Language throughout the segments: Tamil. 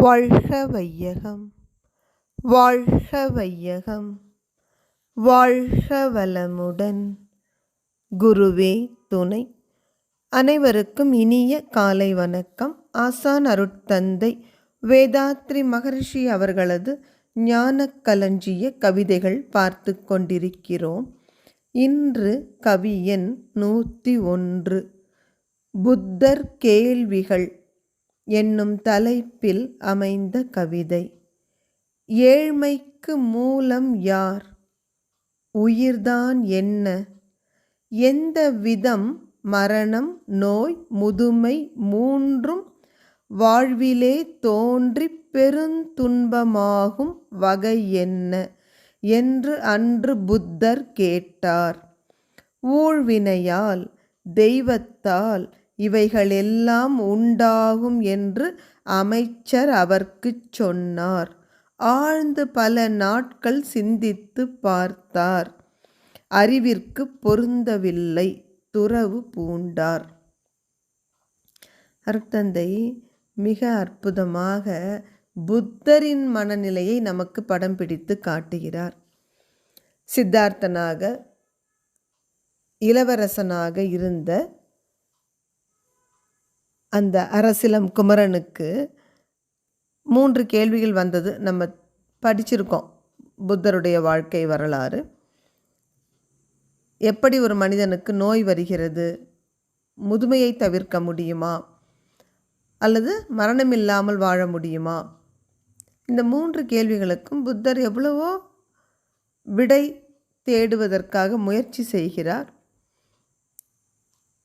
வாழ்க வையகம் வாழ்க வையகம் வாழ்க வளமுடன். குருவே துணை. அனைவருக்கும் இனிய காலை வணக்கம். ஆசான் அருட்தந்தை வேதாத்ரி மகரிஷி அவர்களது ஞான களஞ்சிய கவிதைகள் பார்த்து கொண்டிருக்கிறோம். இன்று கவி எண் நூற்றி ஒன்று. புத்தர் கேள்விகள். என்னும் தலைப்பில் அமைந்த கவிதை. ஏழ்மைக்கு மூலம் யார்? உயிர்தான் என்ன? எந்த விதம் மரணம் நோய் முதுமை மூன்றும் வாழ்விலே தோன்றி பெருந்துன்பமாகும் வகை என்ன? என்று அன்று புத்தர் கேட்டார். ஊழ்வினையால் தெய்வத்தால் இவைகளெல்லாம் உண்டாகும் என்று அமைச்சர் அவர்க்குச் சொன்னார். ஆழ்ந்து பல நாட்கள் சிந்தித்து பார்த்தார். அறிவிற்கு பொருந்தவில்லை. துறவு பூண்டார். அருட்தந்தை மிக அற்புதமாக புத்தரின் மனநிலையை நமக்கு படம் பிடித்து காட்டுகிறார். சித்தார்த்தனாக இளவரசனாக இருந்த அந்த அரசிலம் குமரனுக்கு மூன்று கேள்விகள் வந்தது. நம்ம படிச்சிருக்கோம் புத்தருடைய வாழ்க்கை வரலாறு. எப்படி ஒரு மனிதனுக்கு நோய் வருகிறது? முதுமையை தவிர்க்க முடியுமா? அல்லது மரணம் இல்லாமல் வாழ முடியுமா? இந்த மூன்று கேள்விகளுக்கும் புத்தர் எவ்வளவோ விடை தேடுவதற்காக முயற்சி செய்கிறார்.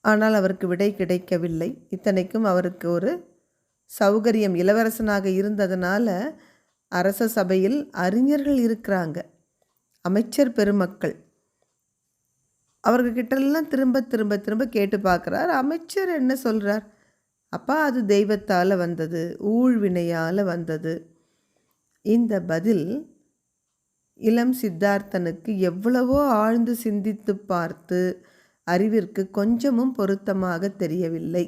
ஆனால் அவருக்கு விடை கிடைக்கவில்லை. இத்தனைக்கும் அவருக்கு ஒரு சௌகரியம் இளவரசனாக இருந்ததுனால அரச சபையில் அறிஞர்கள் இருக்கிறாங்க. அமைச்சர் பெருமக்கள். அவர்கிட்டெல்லாம் திரும்ப திரும்ப திரும்ப கேட்டு பார்க்குறார். அமைச்சர் என்ன சொல்கிறார் அப்பா அது தெய்வத்தால் வந்தது ஊழ்வினையால் வந்தது. இந்த பதில் இளம் சித்தார்த்தனுக்கு எவ்வளவோ ஆழ்ந்து சிந்தித்து பார்த்து அறிவிற்கு கொஞ்சமும் பொருத்தமாக தெரியவில்லை.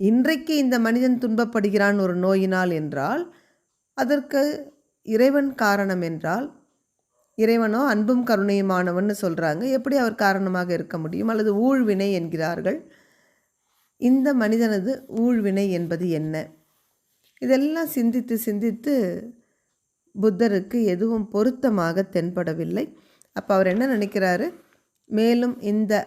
இன்றைக்கு இந்த மனிதன் துன்பப்படுகிறான் ஒரு நோயினால் என்றால் அதற்கு இறைவன் காரணம் என்றால் இறைவனோ அன்பும் கருணையுமானவன் சொல்கிறாங்க எப்படி அவர் காரணமாக இருக்க முடியும்? அல்லது ஊழ்வினை என்கிறார்கள். இந்த மனிதனது ஊழ்வினை என்பது என்ன? இதெல்லாம் சிந்தித்து சிந்தித்து புத்தருக்கு எதுவும் பொருத்தமாக தென்படவில்லை. அப்போ அவர் என்ன நினைக்கிறாரு? மேலும் இந்த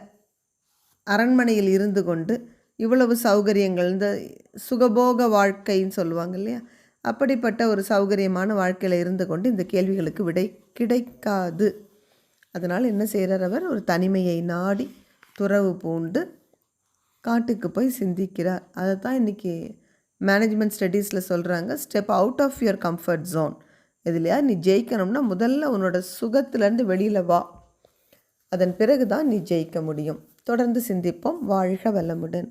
அரண்மனையில் இருந்து கொண்டு இவ்வளவு சௌகரியங்கள் இந்த சுகபோக வாழ்க்கைன்னு சொல்லுவாங்க இல்லையா? அப்படிப்பட்ட ஒரு சௌகரியமான வாழ்க்கையில் இருந்து கொண்டு இந்த கேள்விகளுக்கு விடை கிடைக்காது. அதனால் என்ன செய்கிறார் அவர்? ஒரு தனிமையை நாடி துறவு பூண்டு காட்டுக்கு போய் சிந்திக்கிறார். அதை தான் இன்றைக்கி மேனேஜ்மெண்ட் ஸ்டடீஸில் சொல்கிறாங்க step out of your comfort zone இதுலையா நீ ஜெயிக்கணும்னா முதல்ல உன்னோட சுகத்துலேருந்து வெளியில் வா. அதன் பிறகுதான் நீ ஜெயிக்க முடியும். தொடர்ந்து சிந்திப்போம். வாழ்க வளமுடன்.